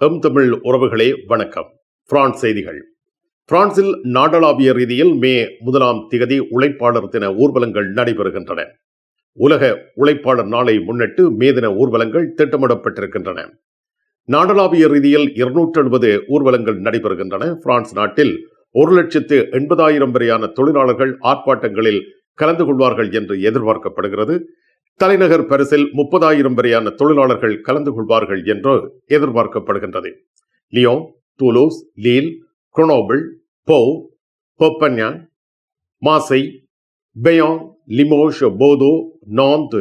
M Tamil உறவுகளே வணக்கம். France செய்திகள். பிரான்சில் நாடளாவிய ரீதியில் மே முதலாம் திகதி உழைப்பாளர் தின ஊர்வலங்கள் நடைபெறுகின்றன. உலக உழைப்பாளர் நாளை முன்னிட்டு மே தின ஊர்வலங்கள் திட்டமிடப்பட்டிருக்கின்றன. நாடளாவிய ரீதியில் இருநூற்று எழுபது ஊர்வலங்கள் நடைபெறுகின்றன. பிரான்ஸ் நாட்டில் ஒரு லட்சத்து எண்பதாயிரம் வரையான தொழிலாளர்கள் ஆர்ப்பாட்டங்களில் கலந்து கொள்வார்கள் என்று எதிர்பார்க்கப்படுகிறது. தலைநகர் பரிசில் முப்பதாயிரம் வரையான தொழிலாளர்கள் கலந்து கொள்வார்கள் என்று எதிர்பார்க்கப்படுகின்றது. லியோ தூலூஸ் லீல் குரோனோபிள் போ பொப்பன்யா மாசை பெயாங் லிமோஷ் போதோ நாந்த்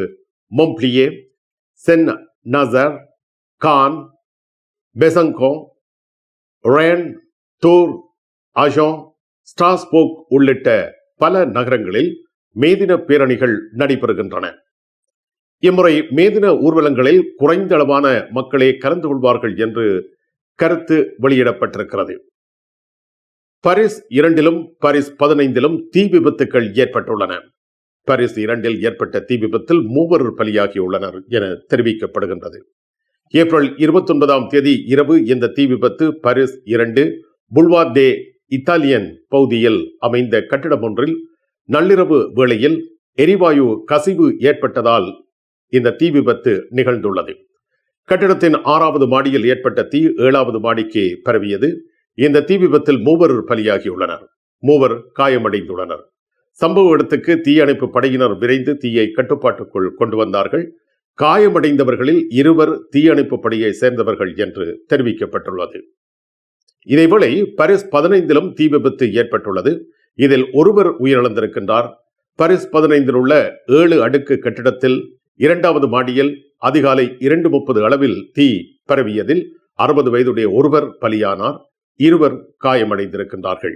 மொம்ப்ளியே சென் நசர் கான் பெசங்கோ ரேன் தூர் அஜான் ஸ்டாஸ்போக் உள்ளிட்ட பல நகரங்களில் மேதின பேரணிகள் நடைபெறுகின்றன. இம்முறை மேதின ஊர்வலங்களில் குறைந்த அளவான மக்களே கலந்து கொள்வார்கள் என்று கருத்து வெளியிடப்பட்டிருக்கிறது. பரிஸ் இரண்டிலும் பரிஸ் பதினைந்திலும் தீ விபத்துக்கள் ஏற்பட்டுள்ளன. பரிஸ் இரண்டில் ஏற்பட்ட தீ விபத்தில் மூவர் பலியாகியுள்ளனர் என தெரிவிக்கப்படுகின்றது. ஏப்ரல் இருபத்தி ஒன்பதாம் தேதி இரவு இந்த தீ விபத்து பரிஸ் இரண்டு புல்வா இத்தாலியன் பகுதியில் அமைந்த கட்டிடம் ஒன்றில் நள்ளிரவு வேளையில் எரிவாயு கசிவு ஏற்பட்டதால் இந்த தீ விபத்து நிகழ்ந்துள்ளது. கட்டிடத்தின் ஆறாவது மாடியில் ஏற்பட்ட தீ ஏழாவது மாடிக்கு பரவியது. இந்த தீ விபத்தில் மூவர் பலியாகியுள்ளனர். மூவர் காயமடைந்துள்ளனர். சம்பவ இடத்துக்கு தீயணைப்பு படையினர் விரைந்து தீயை கட்டுப்பாட்டுக்குள் கொண்டு வந்தார்கள். காயமடைந்தவர்களில் இருவர் தீயணைப்பு படையை சேர்ந்தவர்கள் என்று தெரிவிக்கப்பட்டுள்ளது. இதேவேளை பரிஸ் பதினைந்திலும் தீ விபத்து ஏற்பட்டுள்ளது. இதில் ஒருவர் உயிரிழந்திருக்கின்றார். பரிஸ் பதினைந்தில் உள்ள ஏழு அடுக்கு கட்டிடத்தில் இரண்டாவது மாடியில் அதிகாலை இரண்டு முப்பது அளவில் தீ பரவியதில் அறுபது வயதுடைய ஒருவர் பலியானார். இருவர் காயமடைந்திருக்கின்றார்கள்.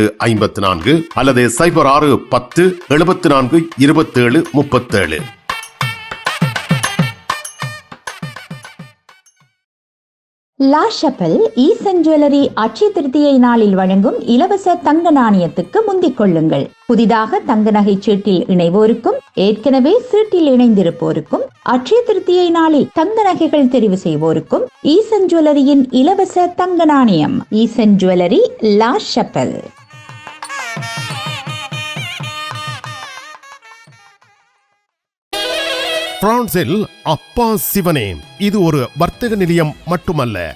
ஐம்பத்தி நான்கு அல்லது சைபர் ஆறு பத்து எழுபத்தி நான்கு இருபத்தேழு முப்பத்தேழு. லா ஷப்பல் ஈசன் ஜுவல்லரி அட்சய திருத்தியை நாளில் வழங்கும் இலவச தங்க நாணயத்துக்கு முந்திக் கொள்ளுங்கள். புதிதாக தங்க நகை சீட்டில் இணைவோருக்கும் ஏற்கனவே சீட்டில் இணைந்திருப்போருக்கும் அட்சய திருத்தியை நாளில் தங்க நகைகள் தெரிவு செய்வோருக்கும் ஈசன் ஜுவல்லரியின் இலவச தங்க நாணயம். Eesan jewellery La Chapelle. பிரான்சில் அப்பா சிவனே. இது ஒரு வர்த்தக நிலையம் மட்டுமல்ல.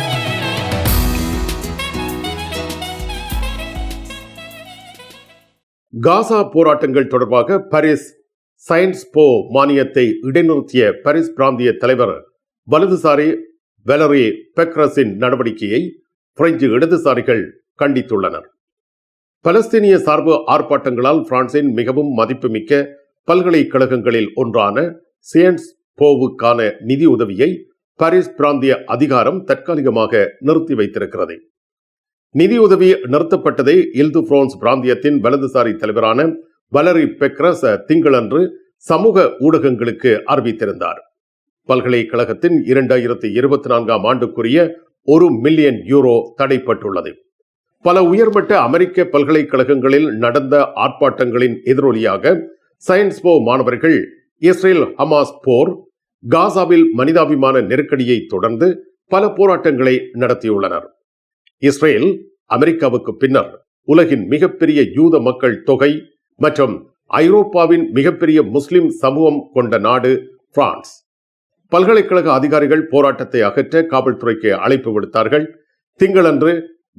காசா போராட்டங்கள் தொடர்பாக பாரிஸ் சயின்ஸ் போ மானியத்தை இடைநிறுத்திய பாரிஸ் பிராந்திய தலைவர் வலதுசாரி வெலரி பெக்ரஸின் நடவடிக்கையை பிரெஞ்சு இடதுசாரிகள் கண்டித்துள்ளனர். பலஸ்தீனிய சார்பு ஆர்ப்பாட்டங்களால் பிரான்சின் மிகவும் மதிப்புமிக்க பல்கலைக்கழகங்களில் ஒன்றான சியன்ஸ் போவுக்கான நிதி உதவியை பாரிஸ் பிராந்திய அதிகாரம் தற்காலிகமாக நிறுத்தி வைத்திருக்கிறது. நிதியுதவி நிறுத்தப்பட்டதை இல்து பிரான்ஸ் பிராந்தியத்தின் வலதுசாரி தலைவரான வலரி பெக்ரஸ் திங்களன்று சமூக ஊடகங்களுக்கு அறிவித்திருந்தார். பல்கலைக்கழகத்தின் இரண்டாயிரத்தி இருபத்தி நான்காம் ஆண்டுக்குரிய ஒரு மில்லியன் யூரோ தடைப்பட்டுள்ளது. பல உயர்மட்ட அமெரிக்க பல்கலைக்கழகங்களில் நடந்த ஆர்ப்பாட்டங்களின் எதிரொலியாக சயின்ஸ் போ மாணவர்கள் இஸ்ரேல் ஹமாஸ் போர் காசாவில் மனிதாபிமான நெருக்கடியை தொடர்ந்து பல போராட்டங்களை நடத்தியுள்ளனர். இஸ்ரேல் அமெரிக்காவுக்கு பின்னர் உலகின் மிகப்பெரிய யூத மக்கள் தொகை மற்றும் ஐரோப்பாவின் மிகப்பெரிய முஸ்லிம் சமூகம் கொண்ட நாடு பிரான்ஸ். பல்கலைக்கழக அதிகாரிகள் போராட்டத்தை அகற்ற காவல்துறைக்கு அழைப்பு விடுத்தார்கள். திங்களன்று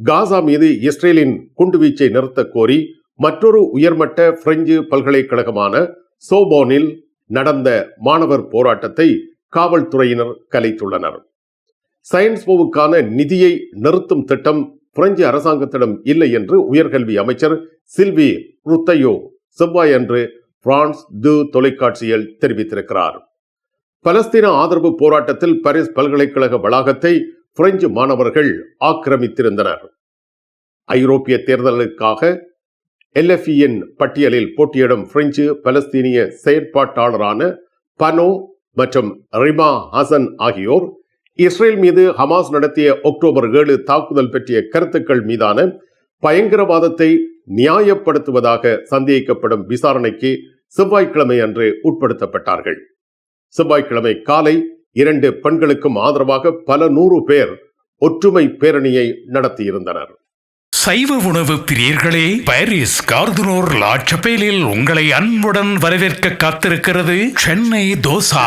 காசா மீது இஸ்ரேலின் குண்டுவீச்சை நிறுத்த கோரி மற்றொரு உயர்மட்ட பிரெஞ்சு பல்கலைக்கழகமான சோபோனில் நடந்த மாணவர் போராட்டத்தை காவல்துறையினர் கலைத்துள்ளனர். சயின்ஸ் போவுக்கான நிதியை நிறுத்தும் திட்டம் பிரெஞ்சு அரசாங்கத்திடம் இல்லை என்று உயர்கல்வி அமைச்சர் சில்வி ருத்தையோ செவ்வாய் அன்று பிரான்ஸ் து தொலைக்காட்சியில் தெரிவித்திருக்கிறார். பலஸ்தீன ஆதரவு போராட்டத்தில் பாரிஸ் பல்கலைக்கழக வளாகத்தை பிரெஞ்சு மாணவர்கள் ஆக்கிரமித்திருந்தனர். ஐரோப்பிய தேர்தலுக்காக எல்எஃப்இயின் பட்டியலில் போட்டியிடும் பிரெஞ்சு பலஸ்தீனிய செயற்பாட்டாளரான பனோ மற்றும் ரிமா ஹசன் ஆகியோர் இஸ்ரேல் மீது ஹமாஸ் நடத்திய அக்டோபர் ஏழு தாக்குதல் பற்றிய கருத்துக்கள் மீதான பயங்கரவாதத்தை நியாயப்படுத்துவதாக சந்தேகிக்கப்படும் விசாரணைக்கு செவ்வாய்க்கிழமை அன்று உட்படுத்தப்பட்டார்கள். செவ்வாய்க்கிழமை காலை இரண்டு பெண்களுக்கும் ஆதரவாக பல நூறு பேர் ஒற்றுமை பேரணியை நடத்தியிருந்தனர். சைவ உணவு பிரியர்களே பாரிஸ் கார்துனோர் லாட்சபேலில் உங்களை அன்புடன் வரவேற்க காத்திருக்கிறது சென்னை தோசா.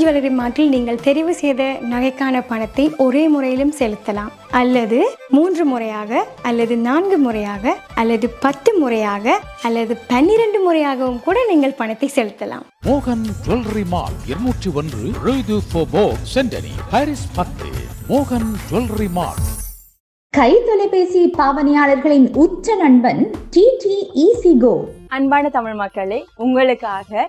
ஜுவல்லரி மார்ட்டில் நீங்கள் தெரிவு செய்த நகைக்கான பணத்தை ஒரே முறையிலும் செலுத்தலாம். அல்லது மூன்று முறையாக அல்லது நான்கு முறையாக அல்லது பத்து முறையாக அல்லது பன்னிரண்டு முறையாகவும் கூட நீங்கள் பணத்தை செலுத்தலாம். மோகன் ஜுவல்லரி மால் இருநூற்றி ஒன்று சென்டனி பாரிஸ் பத்து. மோகன் ஜுவல்லரி மால். கை தொலைபேசி பாவனையாளர்களின் உற்ற நண்பன் டிடி ஈசி கோ. அன்பான தமிழ் மக்களே உங்களுக்காக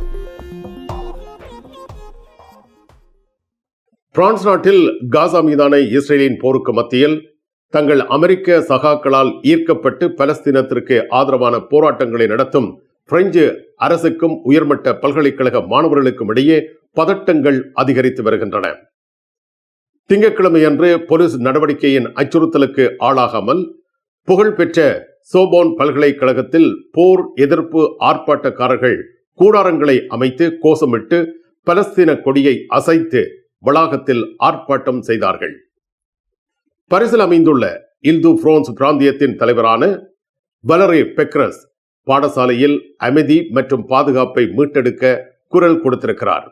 பிரான்ஸ் நாட்டில் காசா மீதான இஸ்ரேலின் போருக்கு மத்தியில் தங்கள் அமெரிக்க சகாக்களால் ஈர்க்கப்பட்டு பலஸ்தீனத்திற்கு ஆதரவான போராட்டங்களை நடத்தும் பிரெஞ்சு அரசுக்கும் உயர்மட்ட பல்கலைக்கழக மாணவர்களுக்கும் இடையே பதட்டங்கள் அதிகரித்து வருகின்றன. திங்கட்கிழமையன்று போலீஸ் நடவடிக்கையின் அச்சுறுத்தலுக்கு ஆளாகாமல் புகழ்பெற்ற சோபோன் பல்கலைக்கழகத்தில் போர் எதிர்ப்பு ஆர்ப்பாட்டக்காரர்கள் கூடாரங்களை அமைத்து கோஷமிட்டு பலஸ்தீன கொடியை அசைத்து வளாகத்தில் ஆர்ப்பாட்டம் செய்தார்கள். பரிசில் அமைந்துள்ள இந்து பிரான்ஸ் பிராந்தியத்தின் தலைவரான வலரே பெக்ரஸ் பாடசாலையில் அமைதி மற்றும் பாதுகாப்பை மீட்டெடுக்க குரல் கொடுத்திருக்கிறார்.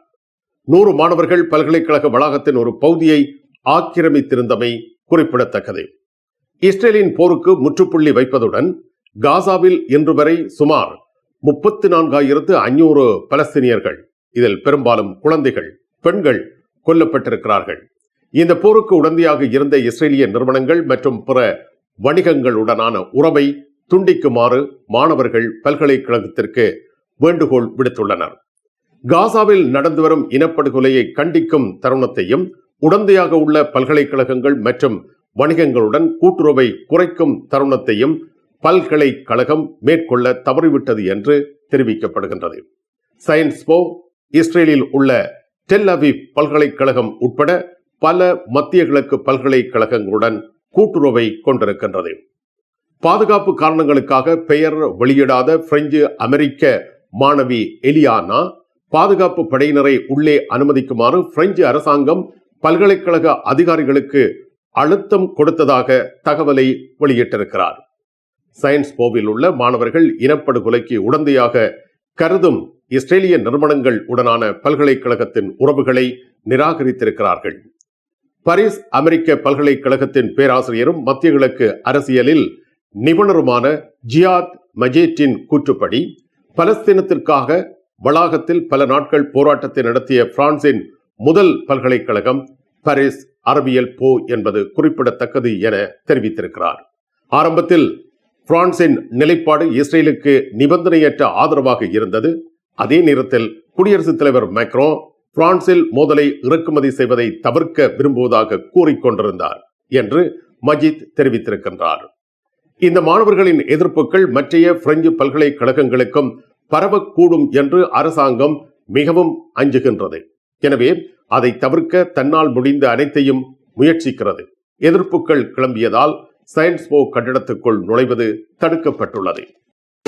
நூறு மாணவர்கள் பல்கலைக்கழக வளாகத்தின் ஒரு பகுதியை ஆக்கிரமித்திருந்தமை குறிப்பிடத்தக்கது. இஸ்ரேலின் போருக்கு முற்றுப்புள்ளி வைப்பதுடன் காசாவில் இன்று வரை சுமார் முப்பத்தி நான்காயிரத்து ஐநூறு பலஸ்தீனியர்கள் இதில் பெரும்பாலும் குழந்தைகள் பெண்கள் கொல்லப்பட்டிருக்கிறார்கள். இந்த போருக்கு உடந்தையாக இருந்த இஸ்ரேலிய நிறுவனங்கள் மற்றும் பிற வணிகங்களுடனான உறவை துண்டிக்குமாறு மாணவர்கள் பல்கலைக்கழகத்திற்கு வேண்டுகோள் விடுத்துள்ளனர். காசாவில் நடந்து வரும் இனப்படுகொலையை கண்டிக்கும் தருணத்தையும் உடந்தையாக உள்ள பல்கலைக்கழகங்கள் மற்றும் வணிகங்களுடன் கூட்டுறவை குறைக்கும் தருணத்தையும் பல்கலைக்கழகம் மேற்கொள்ள தவறிவிட்டது என்று தெரிவிக்கப்படுகின்றது. சயின்ஸ் போ இஸ்ரேலில் உள்ள டெல் அவி பல்கலைக்கழகம் உட்பட பல மத்திய கிழக்கு பல்கலைக்கழகங்களுடன் கூட்டுறவை கொண்டிருக்கின்றது. பாதுகாப்பு காரணங்களுக்காக பெயர் வெளியிடாத பிரெஞ்சு அமெரிக்க மாணவி எலியானா பாதுகாப்பு படையினரை உள்ளே அனுமதிக்குமாறு பிரெஞ்சு அரசாங்கம் பல்கலைக்கழக அதிகாரிகளுக்கு அழுத்தம் கொடுத்ததாக தகவலை வெளியிட்டிருக்கிறார். சயின்ஸ் போவில் உள்ள மாணவர்கள் இனப்படுகொலைக்கு உடந்தையாக கருதும் இஸ்ரேலிய நிறுவனங்கள் உடனான பல்கலைக்கழகத்தின் உறவுகளை நிராகரித்திருக்கிறார்கள். பாரிஸ் அமெரிக்க பல்கலைக்கழகத்தின் பேராசிரியரும் மத்திய கிழக்கு அரசியலில் நிபுணருமான ஜியாத் மஜேட்டின் கூற்றுப்படி பலஸ்தீனத்திற்காக வளாகத்தில் பல நாட்கள் போராட்டத்தை நடத்திய பிரான்சின் முதல் பல்கலைக்கழகம் பாரிஸ் அறிவியல் போ என்பது குறிப்பிடத்தக்கது என தெரிவித்திருக்கிறார். ஆரம்பத்தில் பிரான்சின் நிலைப்பாடு இஸ்ரேலுக்கு நிபந்தனையற்ற ஆதரவாக இருந்தது. அதே நேரத்தில் குடியரசுத் தலைவர் மேக்ரோ பிரான்சில் மோதலை இறக்குமதி செய்வதை தவிர்க்க விரும்புவதாக கூறிக்கொண்டிருந்தார் என்று மஜித் தெரிவித்திருக்கின்றார். இந்த மாணவர்களின் எதிர்ப்புகள் மற்றைய பிரெஞ்சு பல்கலைக்கழகங்களுக்கும் பரவக்கூடும் என்று அரசாங்கம் மிகவும் அஞ்சுகின்றது. எனவே அதை தவிர்க்க தன்னால் முடிந்த அனைத்தையும் முயற்சிக்கிறது. எதிர்ப்புகள் கிளம்பியதால் சயின்ஸ் போ கட்டிடத்துக்குள் நுழைவது தடுக்கப்பட்டுள்ளது.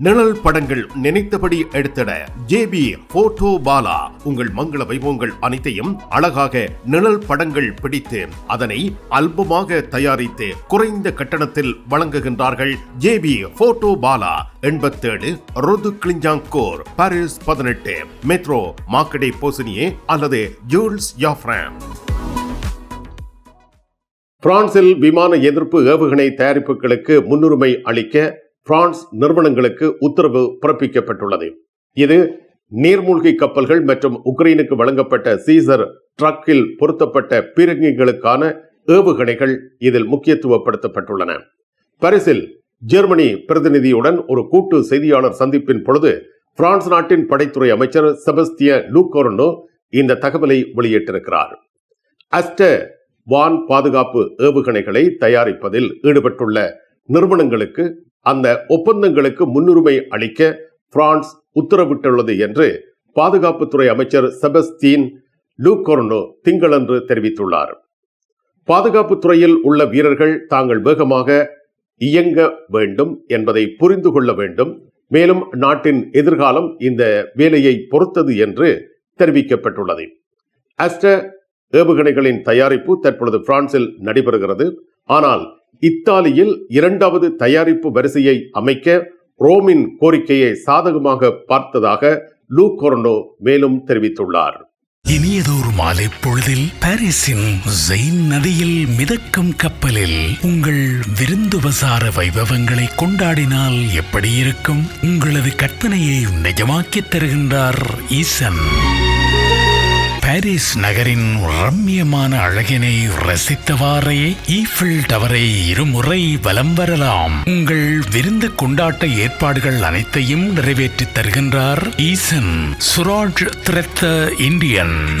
நிழல் படங்கள் நினைத்தபடி எடுத்திட ஜேபி போட்டோ பாலா. உங்கள் மங்கள வைபவங்கள் அனைத்தையும் அழகாக நிழல் படங்கள் பிடித்து அதனை அல்பமாக தயாரித்து குறைந்த கட்டணத்தில் வழங்குகின்றார்கள் ஜேபி போட்டோ பாலா. எண்பத்தேழு ரோது கிளிஞ்சாங்கோர் பாரிஸ் பதினெட்டு. மெட்ரோ மாக்கடே போசினியே அல்லது ஜூல்ஸ் யாஃப்ராம் பிரான்சில் விமான எதிர்ப்பு ஏவுகணை தயாரிப்புகளுக்கு முன்னுரிமை அளிக்க பிரான்ஸ் நிறுவனங்களுக்கு உத்தரவு பிறப்பிக்கப்பட்டுள்ளது. இது நீர்மூழ்கி கப்பல்கள் மற்றும் உக்ரைனுக்கு வழங்கப்பட்ட சீசர் ட்ரக்கில் பொருத்தப்பட்ட பீரங்கிகளுக்கான ஏவுகணைகள் இதில் முக்கியத்துவப்படுத்தப்பட்டுள்ளன. பரிசில் ஜெர்மனி பிரதிநிதியுடன் ஒரு கூட்டு செய்தியாளர் சந்திப்பின் பொழுது பிரான்ஸ் நாட்டின் படைத்துறை அமைச்சர் செபஸ்திய லூகோர்னோ இந்த தகவலை வெளியிட்டிருக்கிறார். அஸ்ட வான் பாதுகாப்பு ஏவுகணைகளை தயாரிப்பதில் ஈடுபட்டுள்ள நிறுவனங்களுக்கு அந்த ஒப்பந்தங்களுக்கு முன்னுரிமை அளிக்க பிரான்ஸ் உத்தரவிட்டுள்ளது என்று பாதுகாப்புத்துறை அமைச்சர் செபஸ்தீன் லூகோர்னோ திங்களன்று தெரிவித்துள்ளார். பாதுகாப்புத்துறையில் உள்ள வீரர்கள் தாங்கள் வேகமாக இயங்க வேண்டும் என்பதை புரிந்து கொள்ள வேண்டும். மேலும் நாட்டின் எதிர்காலம் இந்த வேலையை பொறுத்தது என்று தெரிவிக்கப்பட்டுள்ளது. அஸ்ட ஏவுகணைகளின் தயாரிப்பு தற்பொழுது பிரான்சில் நடைபெறுகிறது. ஆனால் இத்தாலியில் இரண்டாவது தயாரிப்பு வரிசையை அமைக்க ரோமின் கோரிக்கையை சாதகமாக பார்த்ததாக லூ கொர்னோ மேலும் தெரிவித்துள்ளார். இனியதொரு மாலை பொழுதில் பாரிஸின் ஜெயின் நதியில் மிதக்கும் கப்பலில் உங்கள் விருந்துபசார வைபவங்களை கொண்டாடினால் எப்படி இருக்கும்? உங்களது கற்பனையை நிஜமாக்கித் தருகின்றார் ஈசன். பாரிஸ் நகரின் ரம்மியமான அழகினை ரசித்தவாறே ஈஃபில் டவரை இருமுறை வலம் வரலாம். உங்கள் விருந்து கொண்டாட்ட ஏற்பாடுகள் அனைத்தையும் நிறைவேற்றித் தருகின்றார் ஈசன். சுராஜ் திரத்த இந்தியன்.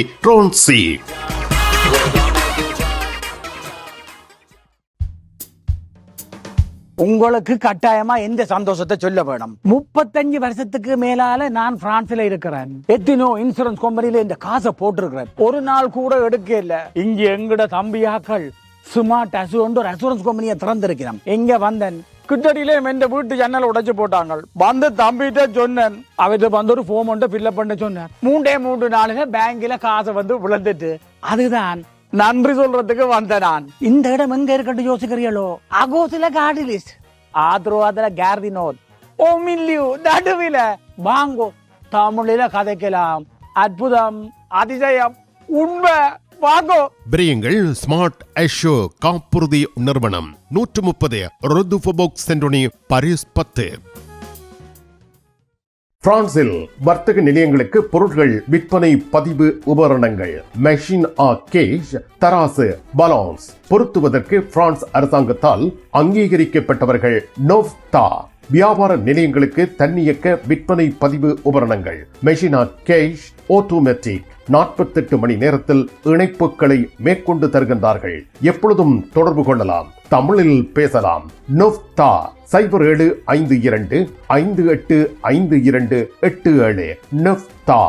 ட்ரோன்சி. உங்களுக்கு கட்டாயமா எந்த சந்தோஷத்தை சொல்ல வேணும்? முப்பத்தஞ்சு வருஷத்துக்கு மேலால நான் பிரான்ஸ்ல இருக்கிறேன். எத்தினோ இன்சூரன்ஸ் கம்பெனில இந்த காசை போட்டிருக்கிறேன். ஒரு நாள் கூட எடுக்க இல்ல. இங்க எங்கட தம்பியாக்கள் ஸ்மார்ட் ஒரு அசூரன்ஸ் கம்பெனியை திறந்திருக்கிறோம் எங்க வந்தேன்? கிட்டடியிலே என் வீட்டு ஜன்னல் உடைச்சு போட்டாங்க வந்து தம்பிட்ட சொன்னேன். அவர்கிட்ட வந்து ஒரு ஃபோம் ஒன்று ஃபில்அப் பண்ண சொன்னேன். மூன்றே மூன்று நாளுல பேங்க்ல காசை வந்து விழுந்துட்டு. அதுதான் நன்றி சொல்றதுக்கு வந்த நான். இந்த இடம் எங்க இருக்கட்டும் யோசிக்கிறீங்களோ? அகோசில காடி லிஸ்ட் ஆத்ரோவாதுல கேர்தினோத் ஓ மில்லியூ நடுவில. வாங்கோ தமிழில கதைக்கலாம். அற்புதம் அதிசயம் உண்மை. வாங்கோ. பிரியுங்கள் ஸ்மார்ட் ஐஷோ காப்புறுதி நிறுவனம். நூற்று முப்பது ரொதுபோக் சென்டோனி பரிஸ் பத்து. பிரான்சில் வர்த்தக நிலையங்களுக்கு பொருட்கள் விற்பனை பதிவு உபகரணங்கள். மெஷின் ஆ கேஷ் தராசு பலான்ஸ் பொருத்துவதற்கு பிரான்ஸ் அரசாங்கத்தால் அங்கீகரிக்கப்பட்டவர்கள் நோவ்தா வியாபார நிலையங்களுக்கு தன்னியக்க விற்பனை பதிவு உபகரணங்கள். மெஷினா கேஷ் ஆட்டோமேட்டிக் நாற்பத்தெட்டு மணி நேரத்தில் இணைப்புகளை மேற்கொண்டு தருகின்றார்கள். எப்பொழுதும் தொடர்பு கொள்ளலாம். தமிழில் பேசலாம். நொஃப்தா சைபர் ஏழு ஐந்து இரண்டு ஐந்து எட்டு ஐந்து இரண்டு எட்டு ஏழு. நொஃப்தா